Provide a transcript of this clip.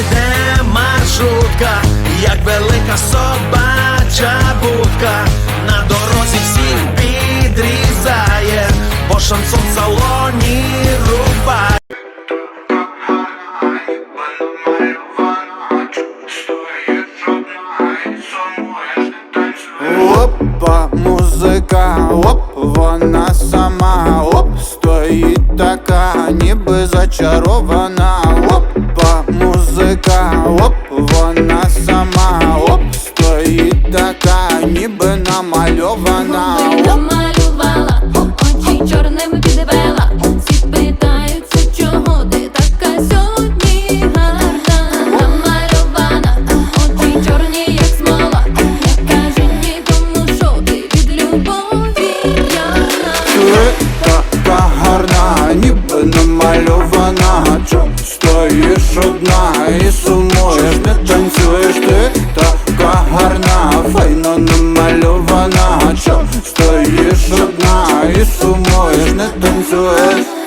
їде маршрутка, як велика собача будка, на дорозі всіх підрізає, бо шансон в салоні рубає. Опа, музика, оп, вона сама, оп, стоїть така, ніби зачарована, і сумуєш, не танцюєш, ти така гарна, файно намальована, чом стоїш одна і сумуєш, не танцюєш.